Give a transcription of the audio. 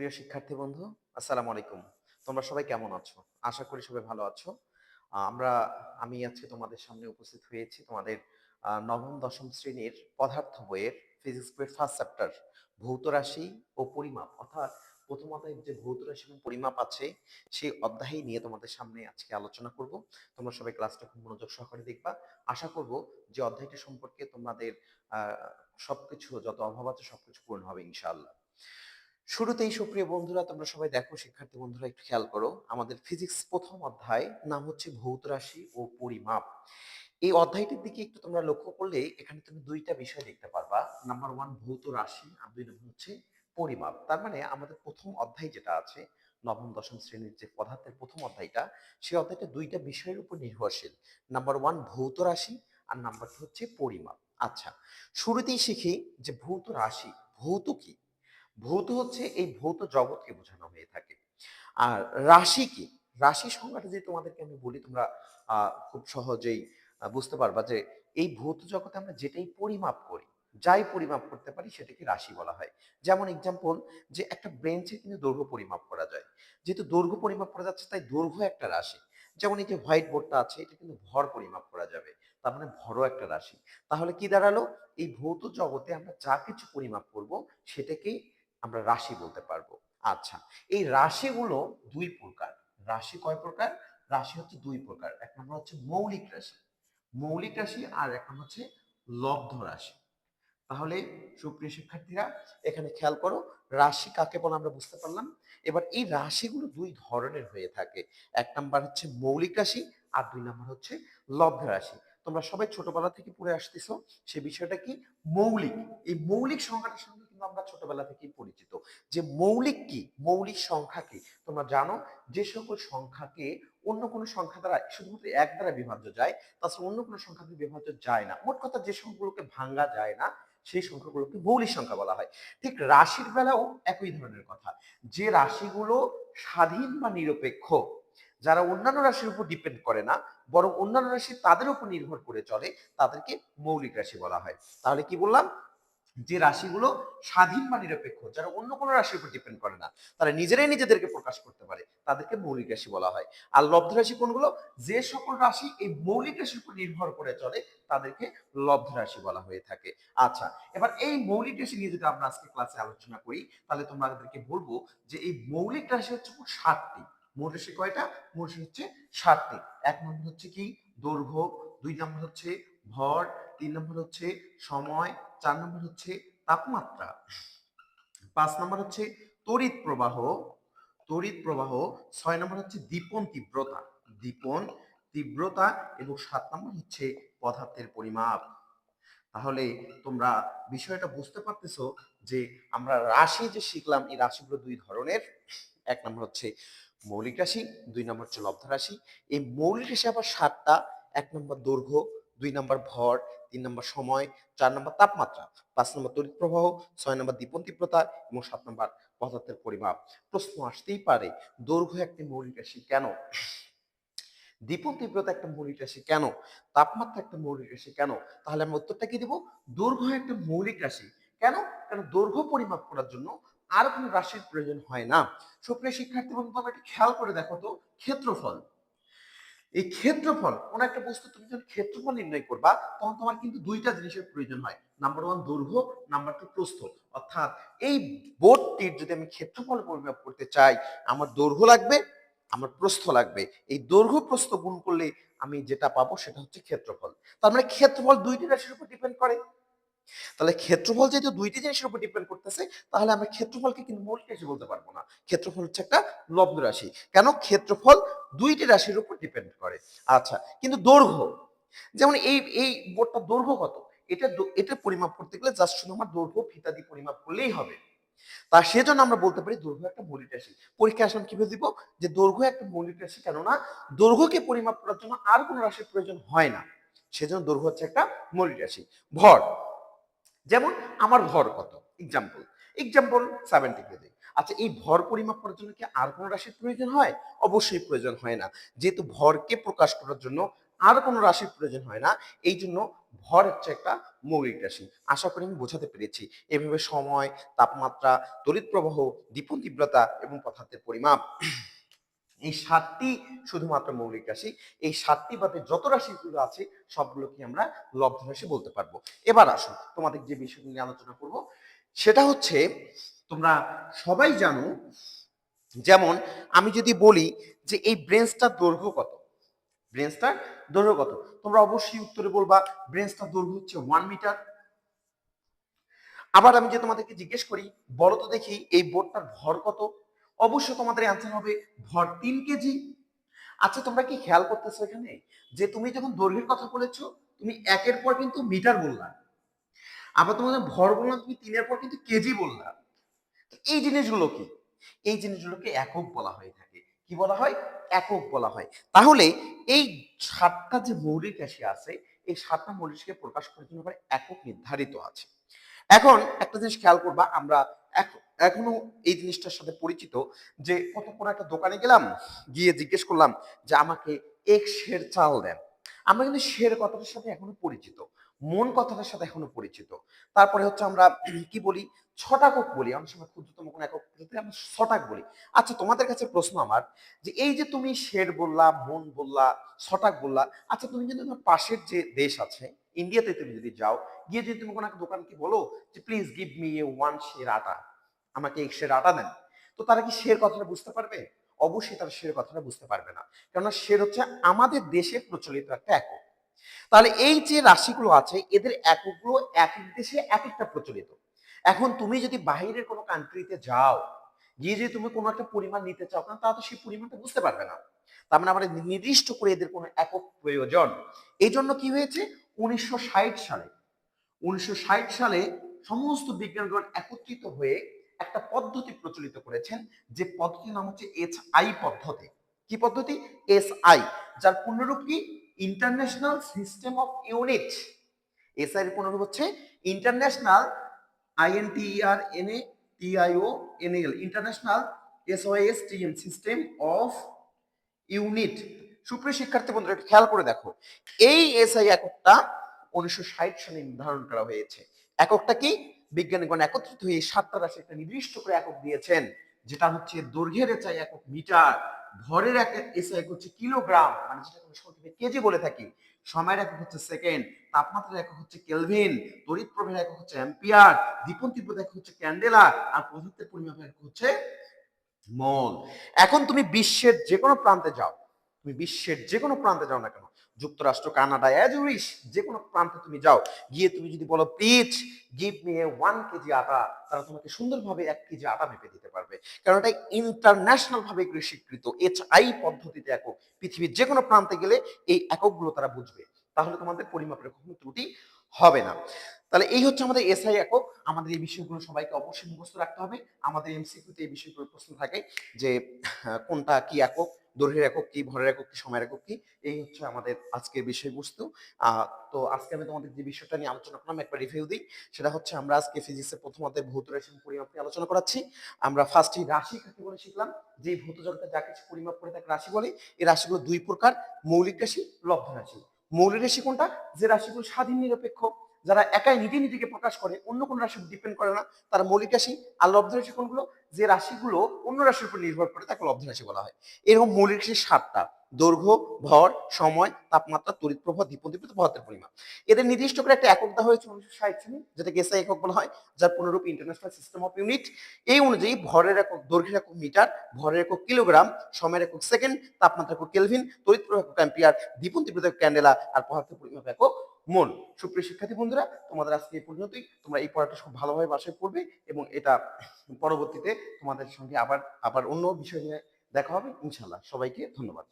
প্রিয় শিক্ষার্থী বন্ধু, আসসালামু আলাইকুম। তোমরা সবাই কেমন আছো? আশা করি সবাই ভালো আছো। আমরা, আমি আজকে তোমাদের সামনে উপস্থিত হয়েছি তোমাদের নবম, দশম শ্রেণির পদার্থ বইয়ের ফিজিক্স বইয়ের ফার্স্ট চ্যাপ্টার ভৌত রাশি ও পরিমাপ। অর্থাৎ প্রথম অধ্যায়ে যে ভৌত রাশি এবং পরিমাপ আছে, সেই অধ্যায় নিয়ে তোমাদের সামনে আজকে আলোচনা করব। তোমরা সবাই ক্লাসটা খুব মনোযোগ সহকারে দেখবা। আশা করব যে অধ্যায়টি সম্পর্কে তোমাদের সবকিছু, যত অভাব আছে সবকিছু পূরণ হবে ইনশাআল্লাহ। শুরুতেই সুপ্রিয় বন্ধুরা, তোমরা সবাই দেখো, শিক্ষার্থী বন্ধুরা, একটু খেয়াল করো, আমাদের ফিজিক্স প্রথম অধ্যায় নাম হচ্ছে ভৌত রাশি ও পরিমাপ। এই অধ্যায়টির দিকে একটু তোমরা লক্ষ্য করলে এখানে তুমি দুইটা বিষয় দেখতে পারবা। নাম্বার ওয়ান ভৌত রাশি আর দুই নম্বর হচ্ছে পরিমাপ। তার মানে আমাদের প্রথম অধ্যায় যেটা আছে, নবম, দশম শ্রেণির যে পদার্থের প্রথম অধ্যায়টা সেই অধ্যায়টা দুইটা বিষয়ের উপর নির্ভরশীল। নাম্বার ওয়ান ভৌত রাশি আর নাম্বার টু হচ্ছে পরিমাপ। আচ্ছা শুরুতেই শিখি যে ভৌত রাশি, ভৌত কি? ভৌত হচ্ছে এই ভৌত জগৎকে বোঝানো হয়ে থাকে। আর রাশি কি? রাশি সংজ্ঞাটা যদি তোমাদেরকে আমি বলি, তোমরা খুব সহজেই বুঝতে পারবা যে এই ভৌত জগতে আমরা যেটাই পরিমাপ করি, যাই পরিমাপ করতে পারি সেটাকে রাশি বলা হয়। যেমন এক্সাম্পল যে একটা ব্রেঞ্চের কিন্তু দৈর্ঘ্য পরিমাপ করা যায়। যেহেতু দৈর্ঘ্য পরিমাপ করা যাচ্ছে, তাই দৈর্ঘ্য একটা রাশি। যেমন এই যে হোয়াইট বোর্ডটা আছে, এটা কিন্তু ভর পরিমাপ করা যাবে। তার মানে ভরও একটা রাশি। তাহলে কি দাঁড়াল? এই ভৌত জগতে আমরা যা কিছু পরিমাপ করব, সেটাকেই আমরা রাশি বলতে পারব। আচ্ছা এই রাশিগুলো দুই প্রকার। রাশি কয় প্রকার? রাশি হচ্ছে দুই প্রকার। এক নম্বর হচ্ছে মৌলিক রাশি। মৌলিক রাশি আর এক নম্বর হচ্ছে লব্ধ রাশি। তাহলে সুপ্রিয় শিক্ষার্থীরা, এখানে খেয়াল করো, রাশি কাকে বলে আমরা বুঝতে পারলাম? এবার এই রাশিগুলো দুই ধরনের হয়ে থাকে। এক নাম্বার হচ্ছে মৌলিক রাশি আর দুই নাম্বার হচ্ছে লব্ধ রাশি। তোমরা সবাই ছোটবেলা থেকে পড়ে আসতেছো, সে বিষয়টা কি? মৌলিক। এই মৌলিক সংখ্যাটার সঙ্গে কিন্তু আমরা ছোটবেলা থেকেই পরিচিত। যে মৌলিক কি? মৌলিক সংখ্যা কি? তোমরা জানো, যে সকল সংখ্যাকে অন্য কোনো সংখ্যা দ্বারা, শুধুমাত্র এক দ্বারা বিভাজ্য যায়, তাছাড়া অন্য কোনো সংখ্যা দিয়ে বিভাজ্য যায় না। মোট কথা যে সংখ্যাগুলোকে ভাঙ্গা যায় না, সেই সংখ্যাগুলোকে মৌলিক সংখ্যা বলা হয়। ঠিক রাশির বেলাও একই ধরনের কথা। যে রাশিগুলো স্বাধীন বা নিরপেক্ষ, যারা অন্যান্য রাশির উপর ডিপেন্ড করে না, বরং অন্যান্য রাশি তাদের উপর নির্ভর করে চলে, তাদেরকে মৌলিক রাশি বলা হয়। তাহলে কি বললাম? যে রাশিগুলো স্বাধীন বা নিরপেক্ষ, যারা অন্য কোনো রাশির উপর ডিপেন্ড করে না, তারা নিজেরাই নিজেদেরকে প্রকাশ করতে পারে। তাদেরকে মৌলিক রাশি বলা হয়। আর লব্ধ রাশি কোনগুলো? যে সকল রাশি এই মৌলিক রাশির উপর নির্ভর করে চলে, তাদেরকে লব্ধ রাশি বলা হয়ে থাকে। আচ্ছা এবার এই মৌলিক রাশি নিয়ে যদি আমরা আজকে ক্লাসে আলোচনা করি, তাহলে তোমরা তোমাদেরকে বলব যে এই মৌলিক রাশি হচ্ছে মোট সাতটি। মৌল রাশি কয়টা? মৌল রাশি হচ্ছে সাতটি। এক নম্বর হচ্ছে কি? দৈর্ঘ্য। দুই নম্বর হচ্ছে ভর। তিন নম্বর হচ্ছে সময়, চার নম্বর হচ্ছে তাপমাত্রা। পাঁচ নম্বর হচ্ছে তড়িৎ প্রবাহ তড়িৎ প্রবাহ, ছয় নম্বর হচ্ছে দীপন তীব্রতা। দীপন তীব্রতা এবং সাত নম্বর হচ্ছে পদার্থের পরিমাপ। তাহলে তোমরা বিষয়টা বুঝতে পারতেছো যে আমরা রাশি যে শিখলাম, এই রাশিগুলো দুই ধরনের। এক নম্বর হচ্ছে মৌলিক রাশি, দুই নম্বর হচ্ছে লব্ধ রাশি। এই মৌলিক রাশি আবার সাতটা, এক নম্বর দৈর্ঘ্য দুই নম্বর ভর, তিন নম্বর সময়, চার নম্বর তাপমাত্রা, পাঁচ নম্বর তড়িৎ প্রবাহ, ছয় নম্বর দীপন তীব্রতা এবং সাত নম্বর পদার্থের পরিমাপ। প্রশ্ন আসতেই পারে, দৈর্ঘ্য একটি মৌলিক রাশি কেন? দ্বীপন তীব্রতা একটা মৌলিক রাশি কেন? তাপমাত্রা একটা মৌলিক রাশি কেন? তাহলে আমরা উত্তরটা কি দিব? দৈর্ঘ্য একটা মৌলিক রাশি। কেন? কারণ দৈর্ঘ্য পরিমাপ করার জন্য আর কোনো রাশির প্রয়োজন হয় না। সুপ্রিয় শিক্ষার্থী বন্ধু তোমরা একটু খেয়াল করে দেখো তো, ক্ষেত্রফল। এই ক্ষেত্রফল, কোন একটা বস্তু তুমি যখন ক্ষেত্রফল নির্ণয় করবা, তখন তোমার কিন্তু দুইটা জিনিসের প্রয়োজন হয়। নাম্বার ওয়ান দৈর্ঘ্য নাম্বার টু প্রস্থ। অর্থাৎ এই বোর্ডটির যদি আমি ক্ষেত্রফল পরিমাপ করতে চাই, আমার দৈর্ঘ্য লাগবে, আমার প্রস্থ লাগবে। এই দৈর্ঘ্য, প্রস্থ গুণ করলে আমি যেটা পাবো সেটা হচ্ছে ক্ষেত্রফল। তার মানে ক্ষেত্রফল দুইটি রাশির উপর ডিপেন্ড করে। তাহলে ক্ষেত্রফল যেহেতু দুইটি জিনিসের উপর ডিপেন্ড করতেছে, তাহলে আমরা ক্ষেত্রফলকে কিন্তু মৌলিক রাশি বলতে পারব না। ক্ষেত্রফল হচ্ছে একটা লব্ধ রাশি। কেন? ক্ষেত্রফল দুইটি রাশির উপর ডিপেন্ড করে। আচ্ছা কিন্তু দৈর্ঘ্য, যেমন এই এই বোর্ডটা দৈর্ঘ্য কত? এটা এটা পরিমাপ করতে গেলে জাস্ট শুধু আমার দৈর্ঘ্য, ফিতা দিয়ে পরিমাপ করলেই হবে। তা সেজন্য আমরা বলতে পারি দৈর্ঘ্য একটা মৌলিক রাশি। পরীক্ষা আসলাম কীভাবে দিব? যে দৈর্ঘ্য একটা মৌলিক রাশি, কেননা দৈর্ঘ্যকে পরিমাপ করার জন্য আর কোনো রাশির প্রয়োজন হয় না। সেজন্য দৈর্ঘ্য হচ্ছে একটা মৌলিক রাশি। ভর যেমন আমার ভর কত? এক্সাম্পল এক্সাম্পল সেভেন্টি কেজি আচ্ছা এই ভর পরিমাপ করার জন্য কি আর কোনো রাশির প্রয়োজন হয়? অবশ্যই প্রয়োজন হয় না। যেহেতু ভরকে প্রকাশ করার জন্য আর কোনো রাশির প্রয়োজন হয় না, এই জন্য ভর হচ্ছে একটা মৌলিক রাশি। আশা করি আমি বোঝাতে পেরেছি। এভাবে সময়, তাপমাত্রা, তড়িৎ প্রবাহ দীপন তীব্রতা এবং পদার্থের পরিমাপ। এই সাতটি শুধুমাত্র মৌলিক রাশি, এই সাতটি বাদে যত রাশিগুলো আছে, সবগুলোকে আমরা লব্ধ রাশি বলতে পারব। এবার আসো, তোমাদের যে বিষয় নিয়ে আলোচনা করব, সেটা হচ্ছে তোমরা সবাই জানো, যেমন আমি যদি বলি যে এই ব্রেঞ্চটার দৈর্ঘ্য কত? ব্রেঞ্চটার দৈর্ঘ্য কত? তোমরা অবশ্যই উত্তরে বলবা ব্রেঞ্চটার দৈর্ঘ্য হচ্ছে ওয়ান মিটার আবার আমি যে তোমাদেরকে জিজ্ঞেস করি, বলো তো দেখি এই বোর্ডটার ভর কত? অবশ্যই তোমাদের অ্যান্সার হবে ভর তিন কেজি। আচ্ছা তোমরা কি খেয়াল করতেছো এখানে? যে তুমি যখন দৈর্ঘ্যের কথা বলেছ, তুমি একের পর কিন্তু মিটার বললা। আবার তোমাদের ভর বললাম, তুমি তিনের পর কিন্তু কেজি বললা। এই জিনিসগুলো কি? এই জিনিসগুলোকে একক বলা হয়ে থাকে। কি বলা হয়? একক বলা হয়। তাহলে এই সাতটা যে মৌলিক রাশি আছে, এই সাতটা মৌলিক রাশিকে প্রকাশ করার জন্য একক নির্ধারিত আছে। এখন একটা জিনিস খেয়াল করবা, আমরা এখনও এই জিনিসটার সাথে পরিচিত যে কত কোনো একটা দোকানে গেলাম, গিয়ে জিজ্ঞেস করলাম যে আমাকে এক সের চাল দেন। আমরা কিন্তু শের কথাটার সাথে এখনও পরিচিত, মন কথাটার সাথে এখনও পরিচিত। তারপরে হচ্ছে আমরা কি বলি ছটাকক বলি, অনেক সময় ক্ষুদ্রতম কোনো একক আমরা ছটাক বলি। আচ্ছা তোমাদের কাছে প্রশ্ন আমার যে এই যে তুমি শের বললা, মন বললা ছটাক বললা আচ্ছা তুমি কিন্তু তোমার পাশের যে দেশ আছে ইন্ডিয়াতে তুমি যদি যাও, গিয়ে যদি তুমি কোনো একটা দোকানকে বলো যে please give me a one শের আটা। আমাকে এক শের আটা দেন। তো তারা কি শের কথাটা বুঝতে পারবে? অবশ্যই তারা শের কথাটা বুঝতে পারবে না। কেননা শের হচ্ছে আমাদের দেশে প্রচলিত একটা একক। তাহলে এই যে রাশিগুলো আছে, এদের এককগুলো এক এক দেশে এক একটা প্রচলিত। এখন তুমি যদি বাইরের কোনো কান্ট্রিতে যাও, গিয়ে যদি তুমি কোনো একটা পরিমাণ নিতে চাও, কারণ তারা তো সেই পরিমাণটা বুঝতে পারবে না। তার মানে আমাদের নির্দিষ্ট করে এদের কোনো একক প্রয়োজন। এই জন্য কি হয়েছে? উনিশশো ষাট সালে, উনিশশো ষাট সালে সমস্ত বিজ্ঞানগণ একত্রিত হয়ে একটা পদ্ধতি প্রচলিত করেছেন, যে পদ্ধতির নাম হচ্ছে এস আই পদ্ধতি। কি পদ্ধতি? এস আই, যার পূর্ণরূপ কি? International system of unit S I এর পূর্ণরূপ হচ্ছে international INTR N A TIO N L international SOS TM system of unit সুপ্রিয় শিক্ষার্থী বন্ধুরা, একটু খেয়াল করে দেখো। এই এসআই এককটা উনিশশো ষাট সালে নির্ধারণ করা হয়েছে। এককটা কি? বিজ্ঞানীগণ একত্রিত হয়ে সাতটা রাশি একটা নির্দিষ্ট করে একক দিয়েছেন, যেটা হচ্ছে দৈর্ঘ্যের এসআই একক মিটার। ভরের এক এসআই একক হচ্ছে কিলোগ্রাম মানে যেটা আমরা সংক্ষেপে কেজি বলে থাকি। সময়ের একক হচ্ছে সেকেন্ড, তাপমাত্রার একক হচ্ছে কেলভিন তড়িৎ প্রবাহের একক হচ্ছে অ্যাম্পিয়ার দীপন তীব্রতা একক হচ্ছে ক্যান্ডেলা আর পদার্থের পরিমাপের একক হচ্ছে মল। এখন তুমি বিশ্বের যে কোনো প্রান্তে যাও তুমি বিশ্বের যে কোনো প্রান্তে যাও না কেন? যুক্তরাষ্ট্র, কানাডা অ্যাজুরিস যে কোনো প্রান্তে তুমি যাও। গিয়ে তুমি যদি বলো please give me one KG আটা, তারা তোমাকে সুন্দরভাবে এক কেজি আটা মেপে দিতে পারবে। কারণ এটা ইন্টারন্যাশনাল ভাবে স্বীকৃত এইচ আই পদ্ধতিতে একক। পৃথিবীর যে কোনো প্রান্তে গেলে এই এককগুলো তারা বুঝবে। তাহলে তোমাদের পরিমাপের কোনো ত্রুটি হবে না। তাহলে এই হচ্ছে আমাদের এসআই একক। আমাদের এই বিষয়গুলো সবাইকে অবশ্যই মুখস্থ রাখতে হবে। আমাদের এমসিকিউতে এই বিষয়গুলো প্রশ্ন থাকে যে, কোনটা কি একক? দৈর্ঘ্যের একক কি, ভরের একক কি, সময়ের একক কি, এই হচ্ছে আমাদের আজকের বিষয়বস্তু। তো আজকে আমি তোমাদের যে বিষয়টা নিয়ে আলোচনা করলাম, একবার রিভিউ দিই। সেটা হচ্ছে আমরা আজকে ফিজিক্সের প্রথম অধ্যায় ভৌত রাশি পরিমাপ নিয়ে আলোচনা করাচ্ছি। আমরা ফার্স্টে রাশি কাকে বলে শিখলাম? যে ভৌত জগতে যা কিছু পরিমাপ করে তাকে রাশি বলে। এই রাশিগুলো দুই প্রকার, মৌলিক রাশি, লব্ধ রাশি। মৌলিক রাশি কোনটা? যে রাশিগুলো স্বাধীন নিরপেক্ষ। যারা একাই নিজে নিজেকে প্রকাশ করে, অন্য কোনো রাশি ডিপেন্ড করে না, তারা মৌলিক রাশি আর লব্ধ রাশি কোনগুলো? যে রাশিগুলো অন্য রাশির উপর নির্ভর করে, তাকে লব্ধ রাশি বলা হয়। এরকম মৌলিক রাশি সাতটা, দৈর্ঘ্য, ভর, সময়, তাপমাত্রা, তড়িৎ প্রবাহ দ্বীপদীপ্ত পদার্থের পরিমাপ এদের নির্দিষ্ট করে একটা একক দেওয়া হয়েছে উনিশশো ষাট সালে, যেটাকে এসআই একক বলা হয়, যার পুনরূপ ইন্টারন্যাশনাল সিস্টেম অফ ইউনিট এই অনুযায়ী ভরের একক, দৈর্ঘ্যের একক মিটার, ভরের একক কিলোগ্রাম, সময়ের একক সেকেন্ড তাপমাত্রা একক কেলভিন, তড়িৎ প্রবাহ একক অ্যাম্পিয়ার তীব্রতা একক ক্যান্ডেলা আর পদার্থের পরিমাপ একক মন। সুপ্রিয় শিক্ষার্থী বন্ধুরা, তোমাদের আজকে এই পর্যন্তই। তোমরা এই পড়াটা খুব ভালোভাবে বাসায় পড়বে এবং এটা পরবর্তীতে তোমাদের সঙ্গে আবার আবার অন্য বিষয় নিয়ে দেখা হবে। ইনশাল্লাহ সবাইকে ধন্যবাদ।